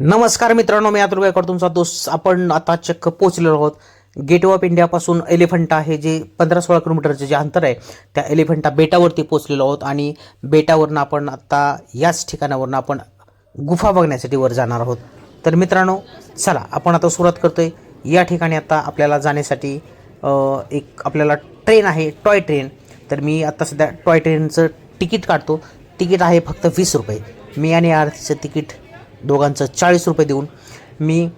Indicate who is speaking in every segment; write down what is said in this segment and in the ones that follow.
Speaker 1: नमस्कार मित्रांनो मी अतुल गायकवाड. तुमचा दोस्त आपण आता चक्क पोहोचलेलो आहोत. गेट ऑफ इंडियापासून एलिफंटा हे जे पंधरा सोळा किलोमीटरचे जे अंतर आहे त्या एलिफंटा बेटावरती पोहोचलेलो आहोत आणि बेटावरनं आपण आता याच ठिकाणावरनं आपण गुफा बघण्यासाठी वर जाणार आहोत. तर मित्रांनो चला आपण आता सुरुवात करतोय. या ठिकाणी आता आपल्याला जाण्यासाठी एक आपल्याला ट्रेन आहे टॉय ट्रेन. तर मी आता सध्या टॉय ट्रेनचं तिकीट काढतो. तिकीट आहे फक्त वीस रुपये. मी आणि आरतीचं तिकीट दोघांचं चाळीस रुपये देऊन मी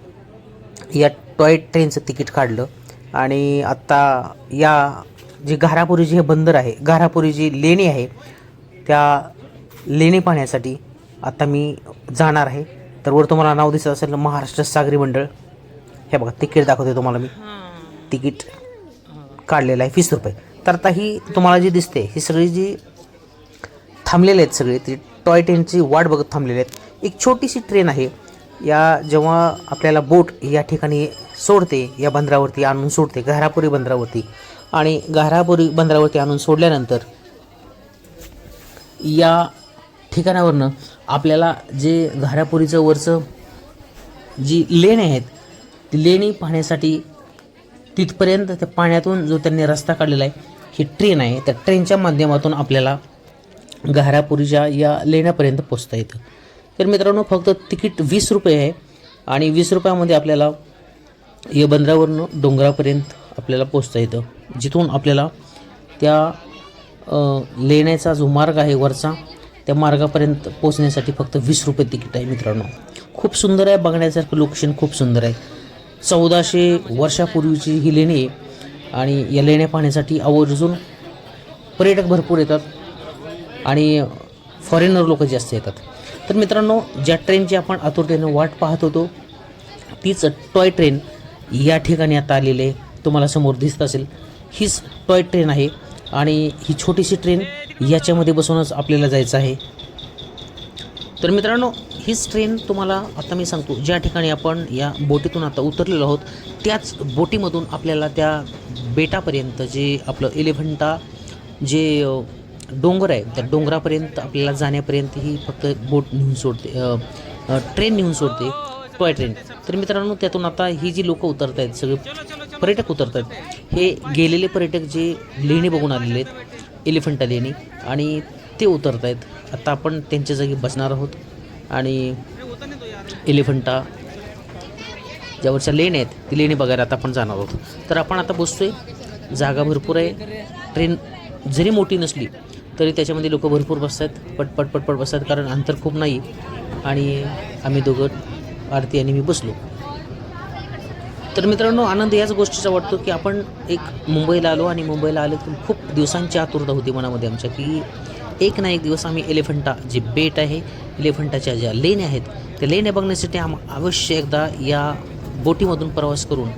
Speaker 1: या टॉय ट्रेनचं तिकीट काढलं. आणि आत्ता या जी घारापुरी जे हे बंदर आहे घारापुरी जी लेणी आहे त्या लेणी पाहण्यासाठी आता मी जाणार आहे. तर वर तुम्हाला नाव दिसत असेल महाराष्ट्र सागरी मंडळ. हे बघा तिकीट दाखवते तुम्हाला मी. तिकीट काढलेलं आहे वीस रुपये. तर आता ही तुम्हाला जी दिसते ही सगळी जी थांबलेले आहेत सगळे ते टॉय ट्रेनची वाट बघत थांबलेले आहेत. एक छोटीशी ट्रेन आहे. या जेव्हा आपल्याला बोट या ठिकाणी सोडते या बंदरावरती आणून सोडते घारापुरी बंदरावरती. आणि घारापुरी बंदरावरती आणून सोडल्यानंतर या ठिकाणावरनं आपल्याला जे घारापुरीचं वरचं जी लेणी आहेत ती लेणी पाहण्यासाठी तिथपर्यंत त्या पाण्यातून जो त्यांनी रस्ता काढलेला आहे ही ट्रेन आहे. त्या ट्रेनच्या माध्यमातून आपल्याला घारापुरीच्या या लेण्यापर्यंत पोचता येतं. तर मित्रांनो फक्त तिकीट वीस रुपये आहे आणि वीस रुपयामध्ये आपल्याला या बंदरावरून डोंगरापर्यंत आपल्याला पोचता येतं. जिथून आपल्याला त्या लेण्याचा जो मार्ग आहे वरचा त्या मार्गापर्यंत पोचण्यासाठी फक्त वीस रुपये तिकीट आहे मित्रांनो. खूप सुंदर आहे बघण्यासारखं लोकेशन खूप सुंदर आहे. चौदाशे वर्षापूर्वीची ही लेणी आहे आणि या लेण्या पाहण्यासाठी आवर्जून पर्यटक भरपूर येतात. आणि फॉरेनर लोक जास्त येतात. तर मित्रांनो ज्या ट्रेनची आपण आतुरतेनं वाट पाहत होतो तीच टॉय ट्रेन या ठिकाणी आता आलेली आहे. तुम्हाला समोर दिसत असेल हीच टॉय ट्रेन आहे आणि ही छोटीशी ट्रेन याच्यामध्ये बसूनच आपल्याला जायचं आहे. तर मित्रांनो हीच ट्रेन तुम्हाला आता मी सांगतो ज्या ठिकाणी आपण या बोटीतून आता उतरलेलो आहोत त्याच बोटीमधून आपल्याला त्या बेटापर्यंत जे आपलं एलिफंटा जे डोंगर आहे. त्या डोंगरापर्यंत आपल्याला जाण्यापर्यंत ही फक्त बोट नेऊन सोडते ट्रेन नेऊन सोडते टॉय ट्रेन. तर मित्रांनो त्यातून आता ही जी लोक उतरत आहेत सगळे पर्यटक उतरत आहेत हे गेलेले पर्यटक जे लेणी बघून आलेले आहेत एलिफंटा लेणी आणि ते उतरत आहेत. आता आपण त्यांच्या जागी बसणार आहोत आणि एलिफंटा ज्यावरच्या लेणी आहेत ती लेणी बघायला आता आपण जाणार आहोत. तर आपण आता बसतोय. जागा भरपूर आहे. ट्रेन जरी मोठी नसली तरी त्याच्यामध्ये लोक भरपूर बसतात पटपट पटपट बसतात कारण अंतर खूप नाही. आणि आम्ही दोघं आरती आणि मी बसलो. तर मित्रांनो आनंद याच गोष्टीचा वाटतो की आपण एक मुंबईला आलो आणि मुंबईला आलो की खूप दिवसांची आतुरता होती मनामध्ये आमच्या की एक ना एक दिवस आम्ही एलिफंटा जे बेट आहे एलिफंटाच्या ज्या लेण्या आहेत त्या लेण्या बघण्यासाठी आम अवश्य एकदा या बोटीमधून प्रवास करून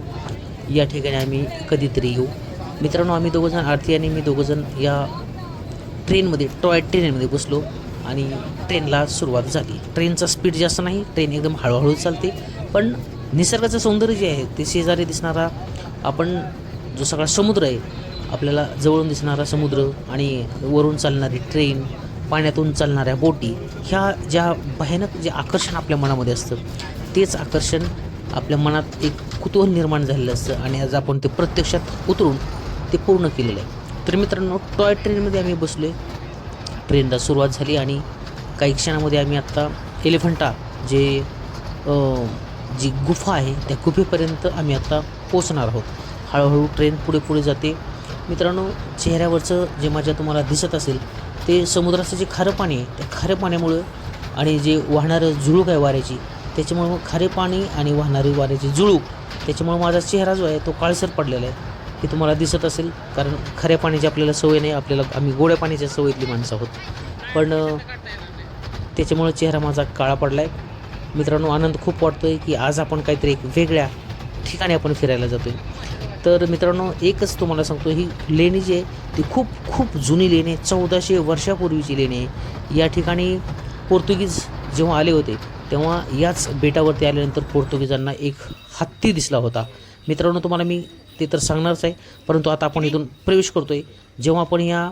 Speaker 1: या ठिकाणी आम्ही कधीतरी येऊ. मित्रांनो आम्ही दोघंजण आरती आणि मी दोघंजण या ट्रेनमध्ये टॉय ट्रेनमध्ये बसलो आणि ट्रेनला सुरुवात झाली. ट्रेनचा स्पीड जास्त नाही ट्रेन एकदम हळूहळू चालते. पण निसर्गाचं सौंदर्य जे आहे ते शेजारी दिसणारा आपण जो सगळा समुद्र आहे आपल्याला जवळून दिसणारा समुद्र आणि वरून चालणारी ट्रेन पाण्यातून चालणाऱ्या बोटी ह्या ज्या भयानक जे आकर्षण आपल्या मनामध्ये असतं तेच आकर्षण आपल्या मनात एक कुतूहल निर्माण झालेलं असतं आणि आज आपण ते प्रत्यक्षात उतरून ते पूर्ण केलेलं आहे. तर मित्रांनो टॉय ट्रेनमध्ये आम्ही बसलो आहे ट्रेनला सुरुवात झाली आणि काही क्षणामध्ये आम्ही आत्ता एलिफंटा जे जी गुफा आहे त्या गुफेपर्यंत आम्ही आत्ता पोचणार आहोत. हळूहळू ट्रेन पुढे पुढे जाते. मित्रांनो चेहऱ्यावरचं जे माझ्या तुम्हाला दिसत असेल ते समुद्राचं जे खारं पाणी आहे त्या खाऱ्या पाण्यामुळं आणि जे वाहणारं झुळूक आहे वाऱ्याची त्याच्यामुळं खारे पाणी आणि वाहणारी वाऱ्याची झुळूक त्याच्यामुळं माझा चेहरा जो आहे तो काळसर पडलेला आहे. हे तुम्हाला दिसत असेल कारण खऱ्या पाण्याची आपल्याला सवय नाही आपल्याला आम्ही गोड्या पाण्याच्या सवयीतली माणसं आहोत. पण त्याच्यामुळं चेहरा माझा काळा पडला आहे मित्रांनो आनंद खूप वाटतो आहे की आज आपण काहीतरी एक वेगळ्या ठिकाणी आपण फिरायला जातो आहे तर मित्रांनो एकच तुम्हाला सांगतो ही लेणी जी आहे ती खूप खूप जुनी लेणी आहे चौदाशे वर्षापूर्वीची लेणी आहे. या ठिकाणी पोर्तुगीज जेव्हा आले होते तेव्हा याच बेटावरती आल्यानंतर पोर्तुगीजांना एक हत्ती दिसला होता. मित्रांनो तुम्हाला मी ते तर सांगणारच आहे. परंतु आता आपण इथून प्रवेश करतो आहे जेव्हा आपण या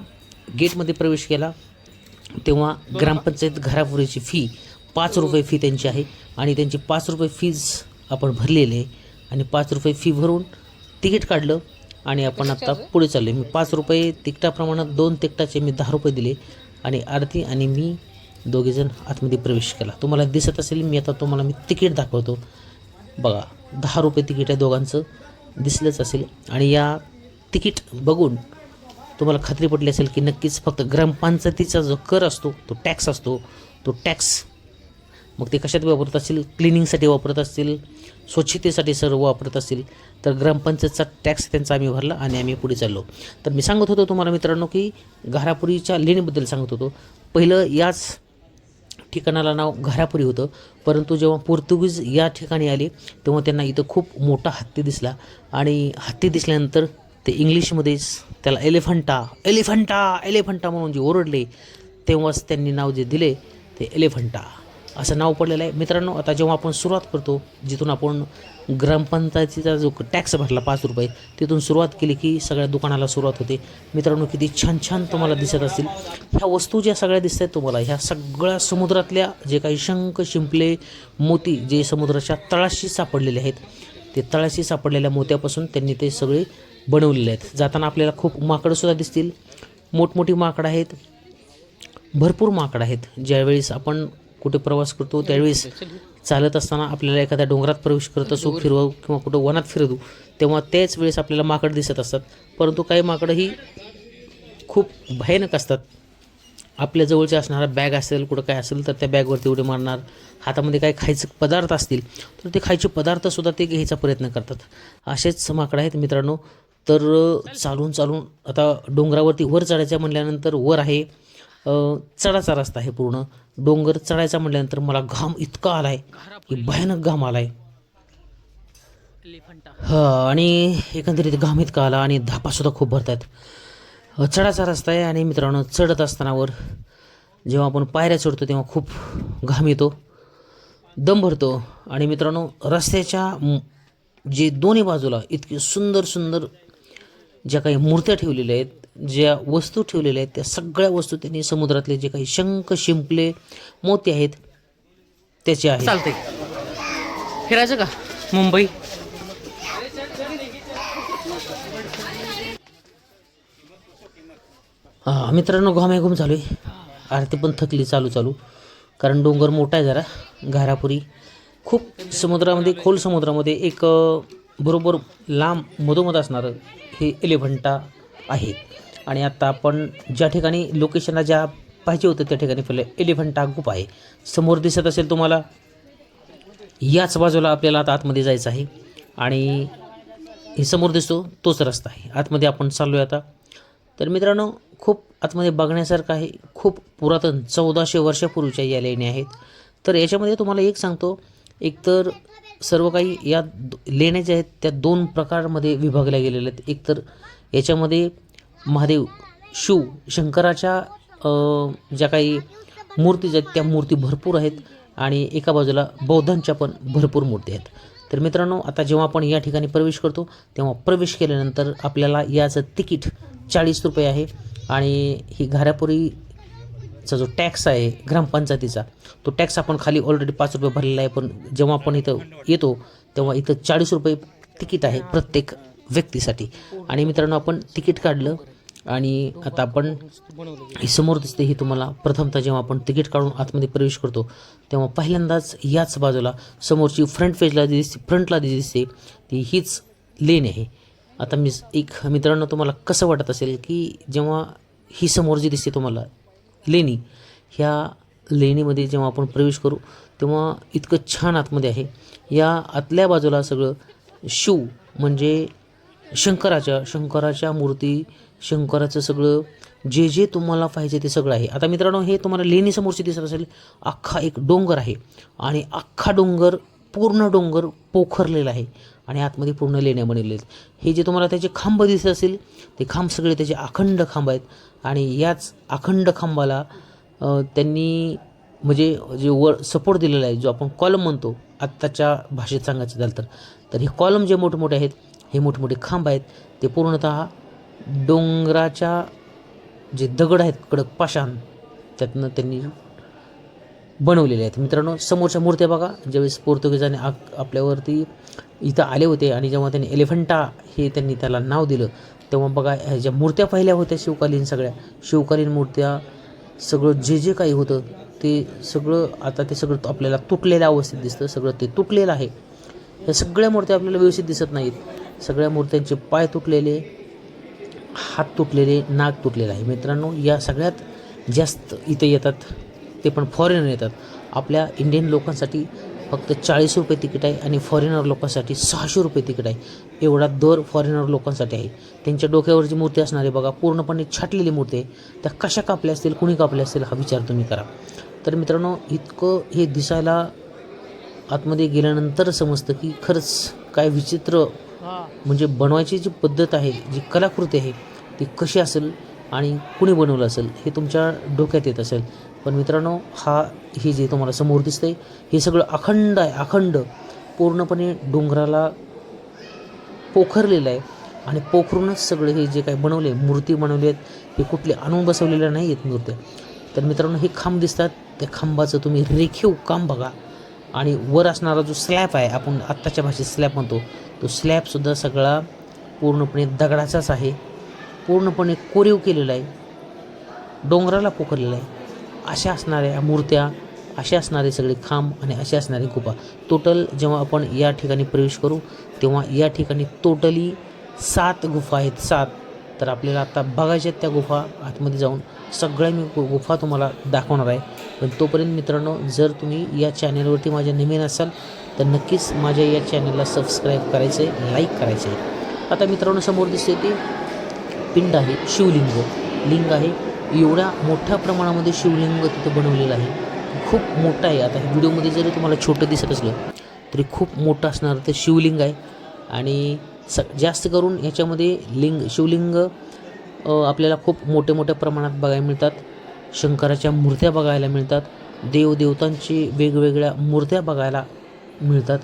Speaker 1: गेटमध्ये प्रवेश केला तेव्हा ग्रामपंचायत घरापुरीची फी पाच रुपये फी त्यांची आहे आणि त्यांची पाच रुपये फीज आपण भरलेली आहे. आणि पाच रुपये फी भरून तिकीट काढलं आणि आपण आत्ता पुढे चालले मी पाच रुपये तिकटाप्रमाणात दोन तिकटाचे मी दहा रुपये दिले आणि आरती आणि मी दोघेजण आतमध्ये प्रवेश केला. तुम्हाला दिसत असेल मी आता तुम्हाला मी तिकीट दाखवतो. बघा दहा रुपये तिकीट आहे दोघांचं. दिसलंच असेल. आणि या तिकीट बघून तुम्हाला खात्री पटली असेल की नक्कीच फक्त ग्रामपंचायतीचा जो कर असतो तो टॅक्स असतो तो टॅक्स मग ते कशात वापरत असतील? क्लिनिंगसाठी वापरत असतील? स्वच्छतेसाठी सर्व वापरत असतील? तर ग्रामपंचायतचा टॅक्स त्यांचा आम्ही भरला आणि आम्ही पुढे चाललो. तर मी सांगत होतो तुम्हाला मित्रांनो की घारापुरीच्या लेणीबद्दल सांगत होतो. पहिलं याच ठिकाणाला नाव घारापुरी होतं. परंतु जेव्हा पोर्तुगीज या ठिकाणी आले तेव्हा त्यांना इथं खूप मोठा हत्ती दिसला. आणि हत्ती दिसल्यानंतर ते इंग्लिशमध्येच त्याला एलिफंटा एलिफंटा एलिफंटा म्हणून जे ओरडले तेव्हाच त्यांनी नाव जे दिले ते एलिफंटा. असं नाव पडलेलं आहे. मित्रांनो आता जेव्हा आपण सुरुवात करतो जिथून आपण ग्रामपंचायतीचा जो टॅक्स भरला पाच रुपये तिथून सुरुवात केली की सगळ्या दुकानाला सुरुवात होते. मित्रांनो किती छान छान तुम्हाला दिसत असतील. ह्या वस्तू ज्या सगळ्या दिसत आहेत तुम्हाला ह्या सगळ्या समुद्रातल्या जे काही शंख शिंपले मोती जे समुद्राच्या तळाशी सापडलेले आहेत ते तळाशी सापडलेल्या मोत्यापासून त्यांनी ते सगळे बनवलेले आहेत. जाताना आपल्याला खूप माकडंसुद्धा दिसतील. मोठमोठी माकडं आहेत. भरपूर माकडं आहेत. ज्यावेळेस आपण कुठे प्रवास करतो त्यावेळेस चालत असताना आपल्याला एखाद्या डोंगरात प्रवेश करत असो फिरवू किंवा कुठं वनात फिरवू तेव्हा त्याच वेळेस आपल्याला माकड दिसत असतात. परंतु काही माकडं ही खूप भयानक असतात. आपल्या जवळचे असणारा बॅग असेल कुठं काय असेल तर त्या बॅगवरती उडी मारणार हातामध्ये काही खायचे पदार्थ असतील तर ते खायचे पदार्थसुद्धा ते घ्यायचा प्रयत्न करतात. असेच माकडं आहेत मित्रांनो. तर चालून चालून आता डोंगरावरती वर चढायचं म्हटल्यानंतर वर आहे चढाचा रस्ता आहे पूर्ण. डोंगर चढायचा म्हटल्यानंतर मला घाम इतका आला आहे की भयानक घाम आला आहे हा आणि एकंदरीत घाम इतका आला आणि धापासुद्धा खूप भरतात अ, चढाचा रस्ता आहे आणि मित्रांनो चढत असताना वर जेव्हा आपण पायऱ्या चढतो तेव्हा खूप घाम येतो दम भरतो. आणि मित्रांनो रस्त्याच्या जे दोन्ही बाजूला इतके सुंदर सुंदर ज्या काही मूर्त्या ठेवलेल्या आहेत ज्या वस्तू ठेवलेल्या आहेत त्या सगळ्या वस्तू त्यांनी समुद्रातले जे काही शंख शिंपले मोती आहेत त्याचे आहेत.
Speaker 2: चालतंय. फिरायचं का? मुंबई.
Speaker 1: हा मित्रांनो घामाघूम चालू आहे आरती पण थकली चालू चालू. कारण डोंगर मोठा आहे जरा. घारापुरी. खूप समुद्रामध्ये खोल समुद्रामध्ये एक बरोबर लांब मधोमध असणारं हे एलिफंटा आहे. आणि आत्ता आपण ज्या ठिकाणी लोकेशनला ज्या पाहिजे होतं त्या ठिकाणी पहिले एलिफंटा गुप आहे. समोर दिसत असेल तुम्हाला याच बाजूला आपल्याला आता आतमध्ये जायचं आहे. आणि हे समोर दिसतो तोच रस्ता आहे. आतमध्ये आपण चाललो आहे आता. तर मित्रांनो खूप आतमध्ये बघण्यासारखं आहे. खूप पुरातन चौदाशे वर्षापूर्वीच्या या लेणी आहेत. तर याच्यामध्ये तुम्हाला एक सांगतो. एकतर सर्व काही या लेण्या ज्या आहेत त्या दोन प्रकारमध्ये विभागल्या गेलेल्या आहेत. एकतर याच्यामध्ये महादेव शिव शंकराच्या ज्या काही मूर्ती आहेत त्या मूर्ती भरपूर आहेत आणि एका बाजूला बौद्धांच्या पण भरपूर मूर्ती आहेत. तर मित्रांनो आता जेव्हा आपण या ठिकाणी प्रवेश करतो तेव्हा प्रवेश केल्यानंतर आपल्याला याचं तिकीट चाळीस रुपये आहे आणि ही घारापुरीचा जो टॅक्स आहे ग्रामपंचायतीचा तो टॅक्स आपण खाली ऑलरेडी पाच रुपये भरलेला आहे. पण जेव्हा आपण इथं येतो तेव्हा इथं चाळीस रुपये तिकीट आहे प्रत्येक व्यक्तीसाठी. आणि मित्रांनो आपण तिकीट काढलं आणि आता आपण ही समोर दिसते ही तुम्हाला प्रथमतः जेव्हा आपण तिकीट काढून आतमध्ये प्रवेश करतो तेव्हा पहिल्यांदाच याच बाजूला समोरची फ्रंट पेजला जी दिसते फ्रंटला जी दिसते ती हीच लेन आहे. आता मी एक मित्रांनो तुम्हाला कसं वाटत असेल की जेव्हा ही समोर जी दिसते तुम्हाला लेणी ह्या लेणीमध्ये जेव्हा आपण प्रवेश करू तेव्हा इतकं छान आतमध्ये आहे. या आतल्या बाजूला सगळं शिव म्हणजे शंकराच्या शंकराच्या मूर्ती शंकराचं सगळं जे जे तुम्हाला पाहिजे ते सगळं आहे. आता मित्रांनो हे तुम्हाला लेणी समोरची दिसत असेल अख्खा एक डोंगर आहे. आणि अख्खा डोंगर पूर्ण डोंगर पोखरलेला आहे. आणि आतमध्ये पूर्ण लेण्या बनलेले आहेत. हे जे तुम्हाला त्याचे खांब दिसत असेल ते खांब सगळे त्याचे अखंड खांब आहेत. आणि याच अखंड खांबाला त्यांनी म्हणजे जे वर सपोर्ट दिलेला आहे जो आपण कॉलम म्हणतो आत्ताच्या भाषेत सांगायचं झालं तर. तर हे कॉलम जे मोठमोठे आहेत हे मोठमोठे खांब आहेत. ते पूर्णतः डोंगराच्या जे दगड आहेत कडक पाषाण त्यातनं त्यांनी बनवलेले आहेत. मित्रांनो समोरच्या मूर्त्या बघा. ज्यावेळेस पोर्तुगीजाने आ आपल्यावरती इथं आले होते आणि जेव्हा त्यांनी एलिफंटा हे त्यांनी त्याला नाव दिलं तेव्हा बघा ह्या ज्या मूर्त्या पाहिल्या होत्या शिवकालीन सगळ्या शिवकालीन मूर्त्या सगळं जे जे काही होतं ते सगळं आता ते सगळं आपल्याला तुटलेल्या अवस्थेत दिसतं. सगळं ते तुटलेलं आहे. ह्या सगळ्या मूर्त्या आपल्याला व्यवस्थित दिसत नाहीत. सगळ्या मूर्त्यांचे पाय तुटलेले हात तुटलेले नाक तुटलेलं आहे. मित्रांनो या सगळ्यात जास्त इथं येतात ते पण फॉरेनर येतात. आपल्या इंडियन लोकांसाठी फक्त चाळीस रुपये तिकीट आहे आणि फॉरेनर लोकांसाठी सहाशे रुपये तिकीट आहे. एवढा दर फॉरेनर लोकांसाठी आहे. त्यांच्या डोक्यावरची मूर्ती असणारे बघा पूर्णपणे छाटलेली मूर्ती आहे. त्या कशा कापल्या असतील कुणी कापल्या असतील हा विचार तुम्ही करा. तर मित्रांनो इतकं हे दिसायला आतमध्ये गेल्यानंतर समजतं की खरंच काय विचित्र म्हणजे बनवायची जी पद्धत आहे जी कलाकृती आहे ती कशी असेल आणि कुणी बनवलं असेल हे तुमच्या डोक्यात येत असेल. पण मित्रांनो हा हे जे तुम्हाला समोर दिसतंय हे सगळं अखंड आहे अखंड. पूर्णपणे डोंगराला पोखरलेलं आहे आणि पोखरूनच सगळे हे जे काही बनवले मूर्ती बनवले आहेत हे कुठले आणून बसवलेल्या नाही आहेत मूर्त्या तर मित्रांनो हे खांब दिसतात. त्या खांबाचं तुम्ही रेखीव काम बघा. आणि वर असणारा जो स्लॅब आहे आपण आत्ताच्या भाषेत स्लॅब म्हणतो तो स्लॅबसुद्धा सगळा पूर्णपणे दगडाचाच आहे. पूर्णपणे कोरीव केलेला आहे. डोंगराला पोखरलेला आहे. अशा असणाऱ्या मूर्त्या असे असणारे सगळे खांब आणि असे असणारे गुफा. टोटल जेव्हा आपण या ठिकाणी प्रवेश करू तेव्हा या ठिकाणी टोटली सात गुफा आहेत. सात. तर आपल्याला आता बघायच्या आहेत त्या गुफा आतमध्ये जाऊन. सगळ्या मी गुफा तुम्हाला दाखवणार आहे. पण तोपर्यंत मित्रांनो जर तुम्ही या चॅनेलवरती माझ्या नवीन असाल तर नक्कीच माझ्या या चॅनलला सबस्क्राईब करायचं आहे लाईक करायचं आहे आता मित्रांनो समोर दिसते ते पिंड आहे शिवलिंग. लिंग आहे. एवढ्या मोठ्या प्रमाणामध्ये शिवलिंग तिथं बनवलेलं आहे. खूप मोठं आहे. आता व्हिडिओमध्ये जरी तुम्हाला छोटं दिसत असलं तरी खूप मोठं असणारं ते शिवलिंग आहे. आणि स जास्त करून याच्यामध्ये लिंग शिवलिंग आपल्याला खूप मोठ्या मोठ्या प्रमाणात बघायला मिळतात. शंकराच्या मूर्त्या बघायला मिळतात. देवदेवतांची वेगवेगळ्या मूर्त्या बघायला मिळतात.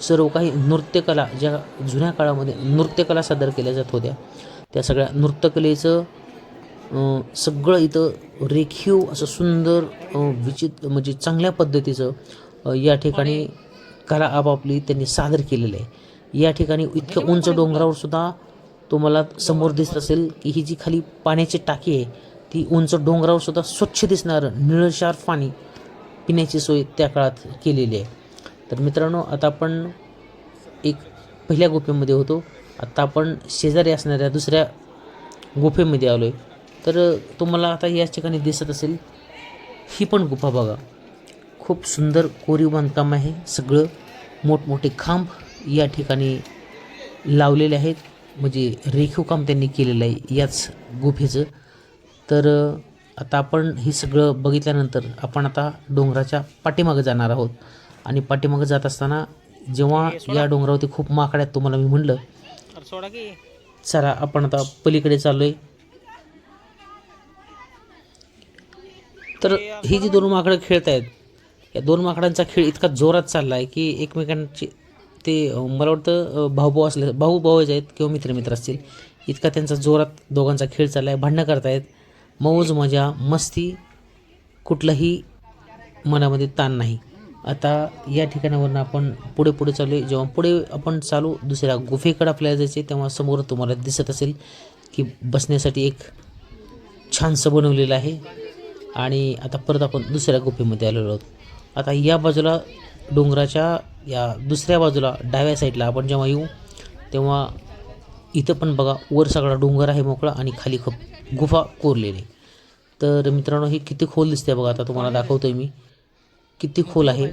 Speaker 1: सर्व काही नृत्यकला ज्या जुन्या काळामध्ये नृत्यकला सादर केल्या जात होत्या त्या सगळ्या नृत्यकलेचं सगळं इथं रेखीव असं सुंदर विचित्र म्हणजे चांगल्या पद्धतीचं या ठिकाणी कला आपापली त्यांनी सादर केलेलं आहे. या ठिकाणी इतक्या उंच डोंगरावर सुद्धा तुम्हाला समोर दिसत असेल की ही जी खाली पाण्याची टाकी आहे ती उंच डोंगरावर सुद्धा स्वच्छ दिसणारं निळशार पाणी पिण्याची सोय त्या काळात केलेली आहे. तर मित्रांनो आता आपण एक पहिल्या गुफेमध्ये होतो. आता आपण शेजारी असणाऱ्या दुसऱ्या गुफेमध्ये आलो आहे तर तुम्हाला आता याच ठिकाणी दिसत असेल ही पण गुफा बघा. खूप सुंदर कोरीव बांधकाम आहे. सगळं मोठमोठे खांब या ठिकाणी लावलेले आहेत. म्हणजे रेखीव काम त्यांनी केलेलं आहे याच गुफेचं. तर आता आपण हे सगळं बघितल्यानंतर आपण आता डोंगराच्या पाठीमागं जाणार आहोत. आणि पाठीमागं जात असताना जेव्हा या डोंगरावरती खूप माकड आहेत तुम्हाला मी म्हणलं. चला आपण आता पलीकडे चाललो आहे तर ही जी दोन माकडं खेळत आहेत या दोन माकडांचा खेळ इतका जोरात चालला आहे की एकमेकांची ते मला वाटतं अं, भाऊ भाऊ असले भाऊ भाऊ आहेत किंवा मित्र मित्र असतील इतका त्यांचा जोरात दोघांचा खेळ चालला आहे भांडणं करतायत. मौज मजा मस्ती कुठलाही मनामध्ये ताण नाही. आता या ठिकाणावरून आपण पुढे पुढे चालू आहे. जेव्हा पुढे आपण चालू दुसऱ्या गुफेकडे आपल्याला जायचे तेव्हा समोर तुम्हाला दिसत असेल की बसण्यासाठी एक छानसं बनवलेलं आहे. आणि आता परत आपण दुसऱ्या गुफेमध्ये आलेलो आहोत. आता या बाजूला डोंगराच्या या दुसऱ्या बाजूला डाव्या साईडला आपण जेव्हा येऊ तेव्हा इथं पण बघा वर सगळा डोंगर आहे मोकळा आणि खाली खप गुफा कोरलेली. तर मित्रांनो ही किती खोल दिसते बघा आता तुम्हाला दाखवतो आहे मी. किती खोल आहे.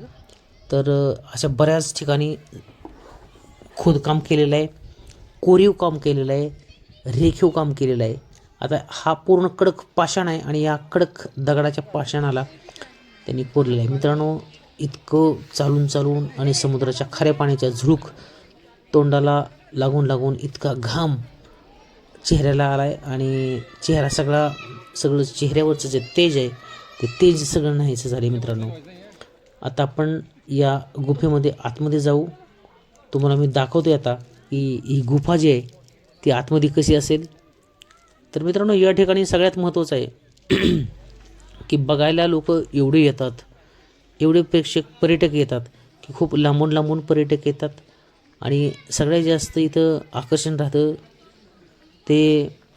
Speaker 1: तर अशा बऱ्याच ठिकाणी खोदकाम केलेलं आहे कोरीव काम केलेलं आहे रेखीव काम केलेलं आहे. आता हा पूर्ण कडक पाषाण आहे आणि या कडक दगडाच्या पाषाणाला त्यांनी कोरलेलं आहे. मित्रांनो इतकं चालून चालून आणि समुद्राच्या खाऱ्या पाण्याच्या झुळूक तोंडाला लागून लागून इतका घाम चेहऱ्याला आला आहे आणि चेहरा सगळा सगळं चेहऱ्यावरचं जे तेज आहे ते तेज सगळं नाहीचं झाले मित्रांनो. आता आपण या गुफेमध्ये आतमध्ये जाऊ. तुम्हाला मी दाखवतो आता की ही गुफा जी आहे ती आतमध्ये कशी असेल. तर मित्रांनो या ठिकाणी सगळ्यात महत्त्वाचं आहे की बघायला लोक एवढे येतात एवढे प्रेक्षक पर्यटक येतात की खूप लांबून लांबून पर्यटक येतात. आणि सगळ्यात जास्त इथं आकर्षण राहतं ते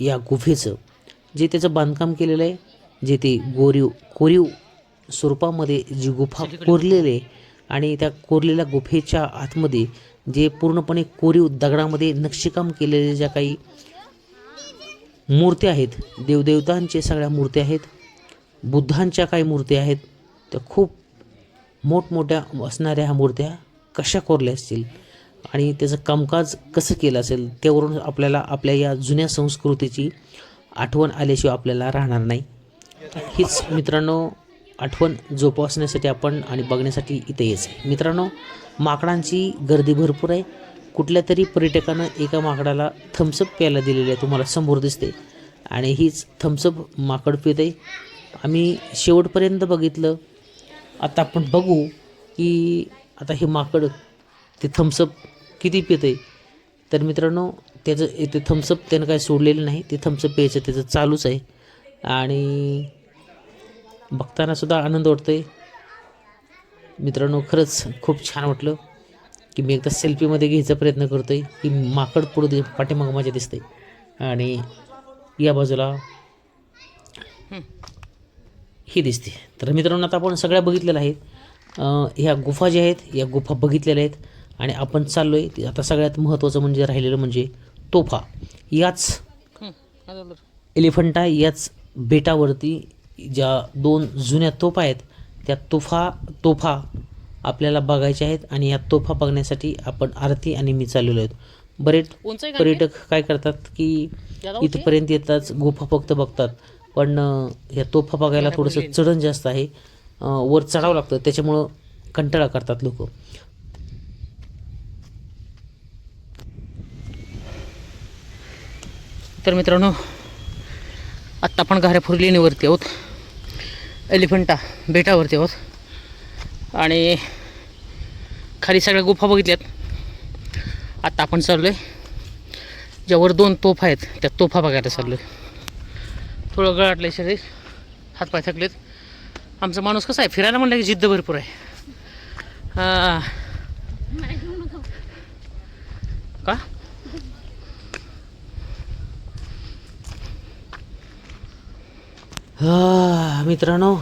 Speaker 1: या गुफेचं जे त्याचं बांधकाम केलेलं आहे जे ते गोरीव कोरीव स्वरूपामध्ये जी गुफा कोरलेली आणि त्या कोरलेल्या गुफेच्या आतमध्ये जे पूर्णपणे कोरीव दगडामध्ये नक्षीकाम केलेले ज्या काही मूर्त्या आहेत देवदेवतांचे सगळ्या मूर्त्या आहेत बुद्धांच्या काही मूर्त्या आहेत त्या खूप मोठमोठ्या असणाऱ्या ह्या मूर्त्या कशा कोरल्या असतील आणि त्याचं कामकाज कसं केलं असेल त्यावरून आपल्याला आपल्या या जुन्या संस्कृतीची आठवण आल्याशिवाय आपल्याला राहणार नाही. हीच मित्रांनो आठवण जोपासण्यासाठी आपण आणि बघण्यासाठी इथे यायचं मित्रांनो माकडांची गर्दी भरपूर आहे. कुठल्या तरी पर्यटकानं एका माकडाला थम्सअप प्यायला दिलेली आहे तुम्हाला समोर दिसते. आणि हीच थम्सअप माकड पित आहे. आम्ही शेवटपर्यंत बघितलं. आता आपण बघू की आता हे माकड ते थम्सअप किती पित आहे. तर मित्रांनो त्याचं ते थम्सअप त्यानं काय सोडलेलं नाही. ते थम्सअप प्यायचं त्याचं चालूच आहे. आणि बघताना सुद्धा आनंद वाटतो आहे मित्रांनो खरंच खूप छान वाटलं की मी एकदा सेल्फीमध्ये घ्यायचा प्रयत्न करतो आहे की माकड पुढं दे पाठीमागं माझ्या दिसते आणि या बाजूला ही दिसते. तर मित्रांनो आता आपण सगळ्या बघितलेल्या आहेत. ह्या गुफा ज्या आहेत या गुफा बघितलेल्या आहेत. आणि आपण चाललो आहे आता सगळ्यात महत्त्वाचं म्हणजे राहिलेलं म्हणजे तोफा. याच एलिफंटा याच बेटावरती ज्या दोन जुन्या तोफा आहेत त्या तोफा तोफा आपल्याला बघायच्या आहेत आणि या तोफा बघण्यासाठी आपण आरती आणि मी चाललेलो आहेत. बरेच पर्यटक काय करतात की? इथपर्यंत येतात गुफा फक्त बघतात. पण ह्या तोफा बघायला थोडंसं चढण जास्त आहे. वर चढावं लागतं. त्याच्यामुळं कंटाळा करतात लोक.
Speaker 2: तर मित्रांनो आत्ता आपण घाऱ्याफोर लेणीवरती आहोत. एलिफंटा बेटावरती आहोत. आणि खाली सगळ्या गुफा बघितल्यात. आत्ता आपण चाललो आहे ज्यावर दोन तोफा आहेत त्या तोफा बघायला चाललो आहे थोडं गळाटलं शरीर. हातपाय थकलेत. आमचा माणूस कसा आहे? फिरायला म्हणलं की जिद्द भरपूर आहे. का?
Speaker 1: मित्रांनो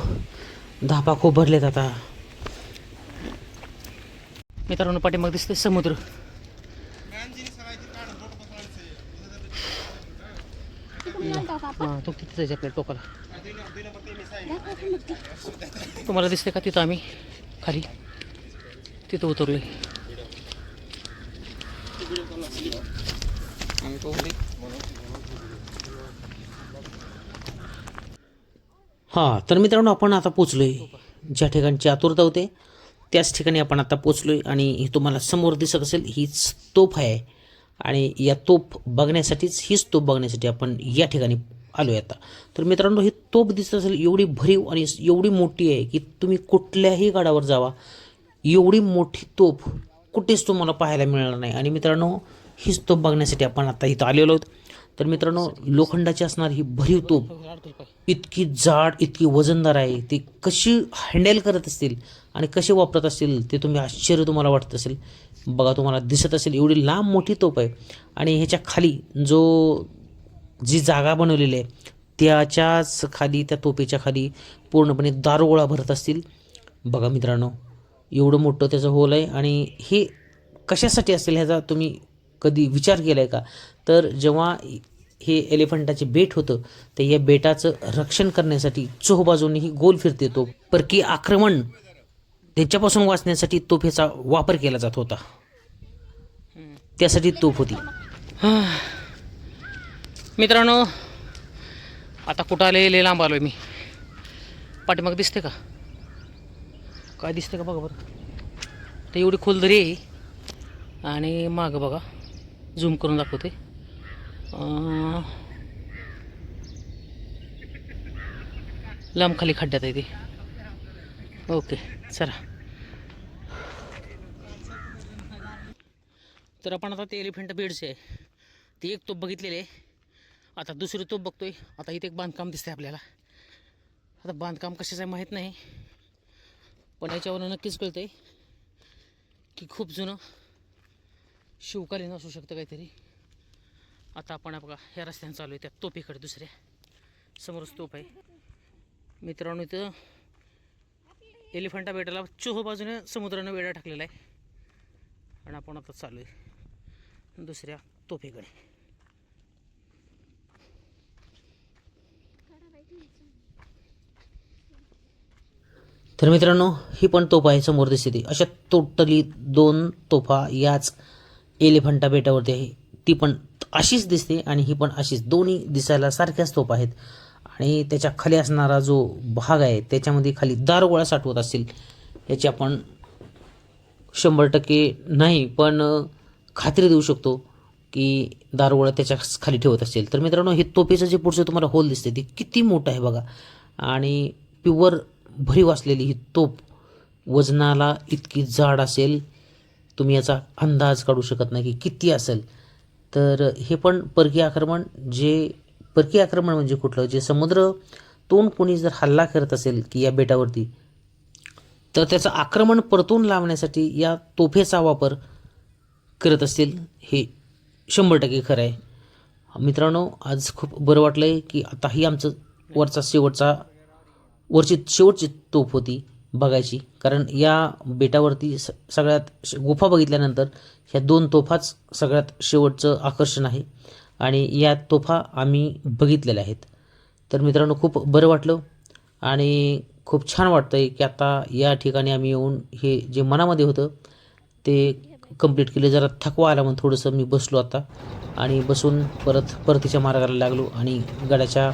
Speaker 1: धापा खूप भरलेत आता.
Speaker 2: मित्रांनो पाठीमाग दिसते समुद्र. तो तिथे जायचं आपल्या टोकाला. तुम्हाला दिसते का तिथं आम्ही? खाली. तिथं उतरलोय.
Speaker 1: हां तर मित्रांनो आपण आता पोचलो आहे ज्या ठिकाणची आतुरता होते त्याच ठिकाणी आपण आता पोचलो आहे आणि हे तुम्हाला समोर दिसत असेल हीच तोफ आहे. आणि या तोफ बघण्यासाठीच हीच तोफ बघण्यासाठी आपण या ठिकाणी आलो आहे आता. तर मित्रांनो ही तोफ दिसत असेल एवढी भरीव आणि एवढी मोठी आहे की तुम्ही कुठल्याही गडावर जावा. एवढी मोठी तोफ कुठेच तुम्हाला पाहायला मिळणार नाही. आणि मित्रांनो हीच तोफ बघण्यासाठी आपण आता इथं आलेलो आहोत. तर मित्रांनो लोखंडाची असणार ही भरीव तोफ. इतकी जाड इतकी वजनदार आहे. ती कशी हँडल करत असतील आणि कसे वापरत असतील ते तुम्ही आश्चर्य तुम्हाला वाटत असेल. बघा तुम्हाला दिसत असेल एवढी लांब मोठी तोप आहे. आणि ह्याच्या खाली जो जी जागा बनवलेली आहे त्याच्याच खाली त्या तोपेच्या खाली पूर्णपणे दारुगोळा भरत असतील. बघा मित्रांनो एवढं मोठं त्याचं होल आहे. आणि हे कशासाठी असेल ह्याचा तुम्ही कधी विचार केला आहे का? तर जेव्हा हे एलिफंटाचे बेट होतं तर या बेटाचं रक्षण करण्यासाठी चोहबाजूनही गोल फिरते तो. परकी आक्रमण त्याच्यापासून वाचण्यासाठी तोफेचा वापर केला जात होता. त्यासाठी तोफ होती.
Speaker 2: मित्रांनो आता कुठं आले लय लांब आलोय मी. पाठीमाग दिसते का? काय दिसते का बघा बरं. तर एवढी खोल दरी आहे. आणि मागं बघा झूम करून दाखवते लांब खाली खड्ड्यात आहे ते ओके चला तर आपण आता ते एलिफंट बेड्स आहे. ती एक तोप बघितलेली. आहे आता दुसरी तोप बघतोय. आता इथे एक बांधकाम दिसतंय आपल्याला. आता बांधकाम कशाचं आहे माहीत नाही. पण याच्यावरून नक्कीच कळतंय की खूप जुनं शिवकालीन असू शकतं काहीतरी. आता आपण बघा ह्या रस्त्याने चालू आहे त्या तोपीकडे दुसऱ्या समोरच तोप आहे. मित्रांनो इथं एलिफंटा बेटाला चोह बाजूने समुद्रानं वेढा टाकलेला आहे. आणि आपण आता चालू आहे. दुसऱ्या तोपीकडे
Speaker 1: तर मित्रांनो ही पण तोफा आहे समोर दिसते ती अशा टोटली दोन तोफा याच एलिफंटा बेटावरती आहे. ती पण अशीच दिसते आणि ही पण अशीच. दोन्ही दिसायला सारख्याच तोप आहेत. आणि त्याच्याखाली असणारा जो भाग आहे त्याच्यामध्ये खाली दारगोळा साठवत असतील याची आपण शंभर टक्के नाही पण खात्री देऊ शकतो की दारगोळा त्याच्याखाली ठेवत असेल तर मित्रांनो हे तोफेचं जे पुढचं तुम्हाला होल दिसते ती किती मोठं आहे बघा. आणि प्युअर भरीव असलेली ही तोप वजनाला इतकी जाड असेल तुम्ही याचा अंदाज काढू शकत नाही की किती असेल. तर हे पण परकीय आक्रमण जे परकीय आक्रमण म्हणजे कुठलं? जे समुद्र तोंड कोणी जर हल्ला करत असेल की या बेटावरती तर त्याचं आक्रमण परतून लावण्यासाठी या तोफेचा वापर करत असतील हे शंभर टक्के खरं आहे. मित्रांनो आज खूप बरं वाटलं आहे की आताही आमचं वरचा शेवटचा वरची शेवटची तोफ होती. बघायची. कारण या बेटावरती स सगळ्यात श- गुफा बघितल्यानंतर ह्या दोन तोफाच सगळ्यात शेवटचं आकर्षण आहे. आणि या तोफा आम्ही बघितलेल्या आहेत. तर मित्रांनो खूप बरं वाटलं आणि खूप छान वाटतं आहे की आता या ठिकाणी आम्ही येऊन हे जे मनामध्ये होतं ते कंप्लीट केले. जरा थकवा आला म्हणून थोडंसं मी बसलो आता आणि बसून परत परतीच्या मार्गाला लागलो आणि गडाच्या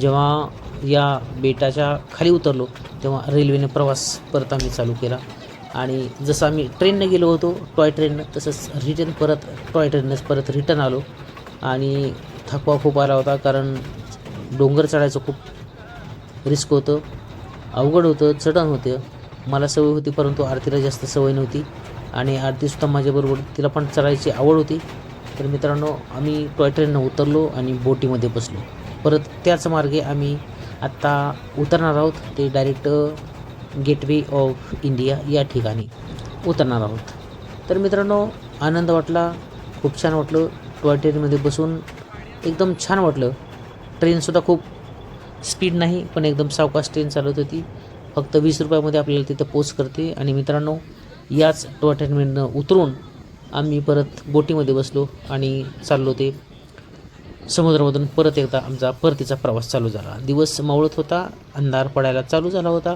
Speaker 1: जेव्हा या बेटाच्या खाली उतरलो तेव्हा रेल्वेने प्रवास परत आम्ही चालू केला. आणि जसं आम्ही ट्रेननं गेलो होतो टॉय ट्रेननं तसंच रिटर्न परत टॉय ट्रेननंच परत रिटर्न आलो. आणि थकवा खूप आला होता कारण डोंगर चढायचं खूप रिस्क होतं. अवघड होतं चढण होतं. मला सवय होती परंतु आरतीला जास्त सवय नव्हती. आणि आरतीसुद्धा माझ्याबरोबर तिला पण चढायची आवड होती. तर मित्रांनो आम्ही टॉय ट्रेननं उतरलो आणि बोटीमध्ये बसलो. परत त्याच मार्गे आम्ही आत्ता उतरणार आहोत. ते डायरेक्ट गेटवे ऑफ इंडिया या ठिकाणी उतरणार आहोत. तर मित्रांनो आनंद वाटला खूप छान वाटलं. टॉय ट्रेनमध्ये बसून एकदम छान वाटलं. ट्रेनसुद्धा खूप स्पीड नाही पण एकदम सावकाश ट्रेन चालवत होती. फक्त वीस रुपयामध्ये आपल्याला तिथं पोच करते. आणि मित्रांनो याच टॉय ट्रेनमधनं उतरून आम्ही परत बोटीमध्ये बसलो आणि चाललो ते समुद्रामधून परत एकदा आमचा परतीचा प्रवास चालू झाला. दिवस मावळत होता अंधार पडायला चालू झाला होता.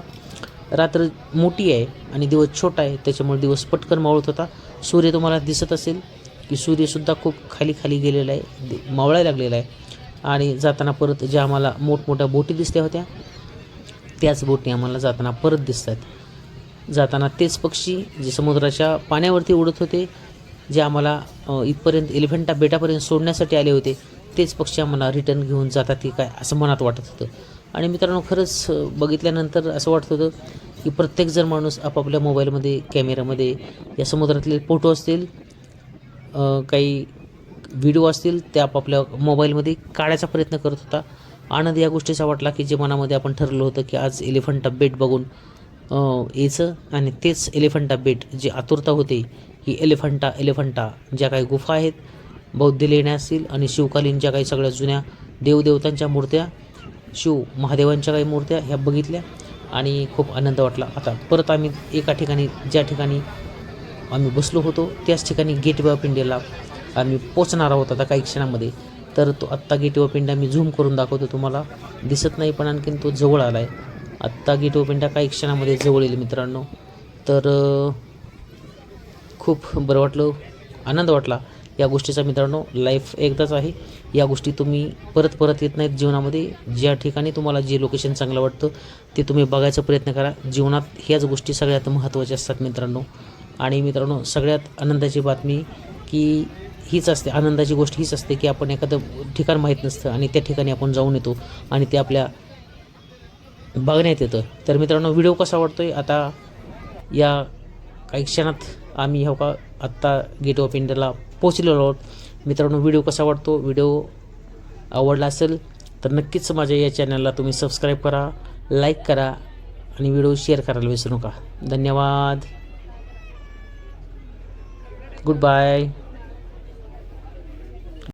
Speaker 1: रात्र मोठी आहे आणि दिवस छोटा आहे त्याच्यामुळे दिवस पटकन मावळत होता. सूर्य तुम्हाला दिसत असेल की सूर्यसुद्धा खूप खाली खाली गेलेला आहे मावळायला लागलेला आहे. आणि जाताना परत ज्या आम्हाला मोठमोठ्या बोटी दिसत्या होत्या त्याच बोटी आम्हाला जाताना परत दिसतात. जाताना तेच पक्षी जे समुद्राच्या पाण्यावरती उडत होते जे आम्हाला इथपर्यंत एलिफंटा बेटापर्यंत सोडण्यासाठी आले होते तेच पक्षी आम्हाला रिटर्न घेऊन जातात की काय असं मनात वाटत होतं. आणि मित्रांनो खरंच बघितल्यानंतर असं वाटत होतं की प्रत्येकजण माणूस आपापल्या मोबाईलमध्ये कॅमेऱ्यामध्ये या समुद्रातले फोटो असतील काही व्हिडिओ असतील ते आपापल्या मोबाईलमध्ये काढायचा प्रयत्न करत होता. आनंद या गोष्टीचा वाटला की जे मनामध्ये आपण ठरलं होतं की आज एलिफंटा बेट बघून यायचं. आणि तेच एलिफंटा बेट जी आतुरता होते की एलिफंटा एलिफंटा ज्या काही गुफा आहेत बौद्ध लेण्या असतील आणि शिवकालीनच्या काही सगळ्या जुन्या देवदेवतांच्या मूर्त्या शिव महादेवांच्या काही मूर्त्या ह्या बघितल्या आणि खूप आनंद वाटला. आता परत आम्ही एका ठिकाणी ज्या ठिकाणी आम्ही बसलो होतो त्याच ठिकाणी गेट वे ऑफ इंडियाला आम्ही पोचणार आहोत आता काही क्षणामध्ये. तर तो आत्ता गेट वे ऑफ इंडिया मी झूम करून दाखवतो तुम्हाला. दिसत नाही पण आणखीन तो जवळ आला आहे आत्ता गेट ऑफ इंडिया काही क्षणामध्ये जवळ येईल मित्रांनो. तर खूप बरं वाटलं आनंद वाटला. या गोष्टीचा मित्रांनो लाईफ एकदाच आहे. या गोष्टी तुम्ही परत परत येत नाहीत जीवनामध्ये. ज्या ठिकाणी तुम्हाला जे लोकेशन चांगलं वाटतं ते तुम्ही बघायचा प्रयत्न करा. जीवनात ह्याच गोष्टी सगळ्यात महत्त्वाच्या असतात मित्रांनो. आणि मित्रांनो सगळ्यात आनंदाची बातमी की हीच असते आनंदाची गोष्ट हीच असते की आपण एखादं ठिकाण माहीत नसतं आणि त्या ठिकाणी आपण जाऊन येतो आणि ते आपल्या बघण्यात येतं. तर मित्रांनो व्हिडिओ कसा वाटतो आहे आता या काही क्षणात आम्ही हो का आत्ता गेट ऑफ इंडियाला पोचलेलो आहोत. मित्रांनो व्हिडिओ कसा वाटतो? व्हिडिओ आवडला असेल तर नक्कीच माझ्या या चॅनलला तुम्ही सबस्क्राईब करा लाईक करा आणि व्हिडिओ शेअर करायला विसरू नका. धन्यवाद. Good bye